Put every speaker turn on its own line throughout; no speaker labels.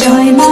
জয় মা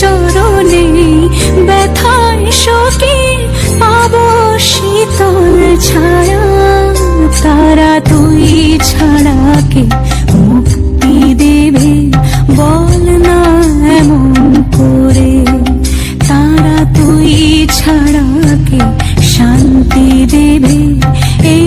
চরণে ব্যথায় শোকে পাবো শীতল ছায়া, তারা তুই ছাড়াকে মুক্তি দেবে, বল না এমন করে। তারা তুই ছাড়াকে শান্তি দেবে, এই